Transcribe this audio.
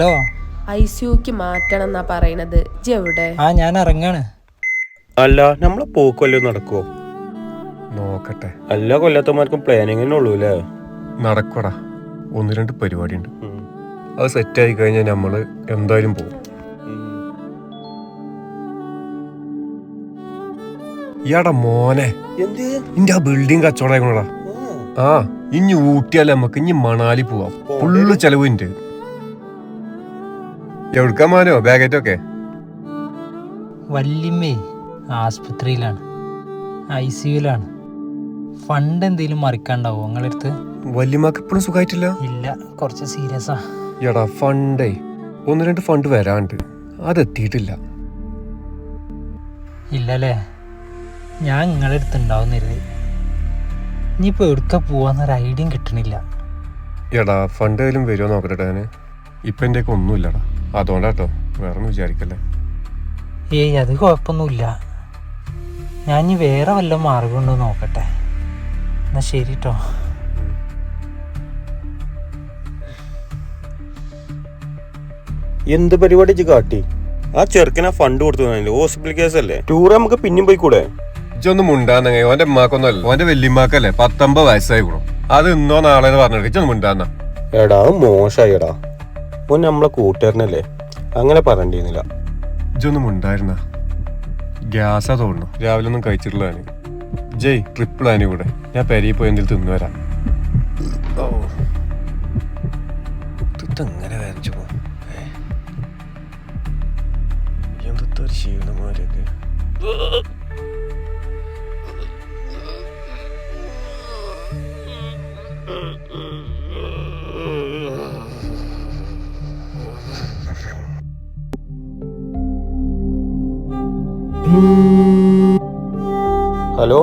Hello I സിയുക്ക് മാറ്റണം എന്നാ പറയണത്. ഇജ്ജ് എവിടെ? ആ ഞാൻ ഇറങ്ങാണ്. അല്ല നമ്മളെ പോക്കൊല്ലോ നടക്കുവോ? നോക്കട്ടെ. അല്ല കൊല്ലത്തമാർക്കും പ്ലാനിങ് ഉള്ളൂ അല്ലേ നടക്കടാ. ഒന്ന് രണ്ട് പരിപാടി ഉണ്ട് അത് ആയി കഴിഞ്ഞാൽ നമ്മൾ എന്തായാലും പോകും ഇയാടാ മോനെ. എന്ത്? ഇന്റെ ആ ബിൽഡിംഗ് കച്ചവടമായിക്കണോടാ ആ ഇനി ഊട്ടിയാലേ നമുക്ക് ഇനി മണാലി പോവാം. ഫുള്ള് ചെലവ് ഉണ്ട് എവിടുക്കാ മാനോ? ബാഗേറ്റൊക്കെ? വല്യമ്മേ ആസ്പത്രിയിലാണ്. ഐ സിയുലാണ് ഫണ്ട് എന്തെങ്കിലും മറിക്കാണ്ടാവോ നിങ്ങളടുത്ത്? വല്യമ്മക്ക് ഇപ്പോഴും സുഖമായിട്ടില്ല ഇല്ല കുറച്ച് സീരിയസാ. എടാ ഫണ്ടേ. ഒന്ന് രണ്ട് ഫണ്ട് വരാണ്ട്. അതെത്തിയിട്ടില്ല. ഇല്ലല്ലേ? ഞാൻ നിങ്ങളടുത്ത് ഉണ്ടാവുന്നിരുത് ഇനിയിപ്പോൾ എവിടുക്ക പോവാന്നൊരു ഐഡിയയും കിട്ടണില്ല. എടാ ഫണ്ട് ഏതായാലും വരുമോ നോക്കട്ടെ ഇപ്പൊ എന്റെ ഒന്നുമില്ലടാ. അതുകൊണ്ടാട്ടോ വേറെ വിചാരിക്കല്ലേ. ഏയ് അത് കുഴപ്പമൊന്നുമില്ല. ഞാൻ ഇനി വേറെ വല്ല മാർഗമുണ്ടോ നോക്കട്ടെ. എന്നാ ശരി കേട്ടോ എന്ത് പരിപാടി കാട്ടി? ആ ചെറുക്കനാ ഫണ്ട് കൊടുത്തു ഹോസ്പിറ്റൽ കേസ് അല്ലേ? ടൂർ നമുക്ക് പിന്നെയും പോയിക്കൂടെ? ഇജൊന്നും മുണ്ടാന്നങ്ങ ഓന്റെ ഉമ്മാക്കൊന്നല്ല ഓന്റെ വല്യമ്മാക്കല്ലേ പത്തൊമ്പത് വയസ്സായി കൂടും അത് ഇന്നോ നാളെ പറഞ്ഞിട്ട് ഇജൊന്നും മുണ്ടാന്ന. എടാ മോശായി എടാ. ഓൻ നമ്മളെ കൂട്ടുകാരനല്ലേ? അങ്ങനെ പറയണ്ടിരുന്നില്ല ഇജൊന്നും ഉണ്ടായിരുന്ന ഗ്യാസാ തോന്നുന്നു. രാവിലെ ഒന്നും കഴിച്ചിട്ടുള്ളതാണ് ജയ് ട്രിപ്പിൾ ആനി കൂടെ. ഞാൻ പെരിയിൽ പോയി എന്തെങ്കിലും തിന്നു വരാം ഓ. വരച്ചു പോകും എന്തൊരു ക്ഷീണമാരൊക്കെ ഹലോ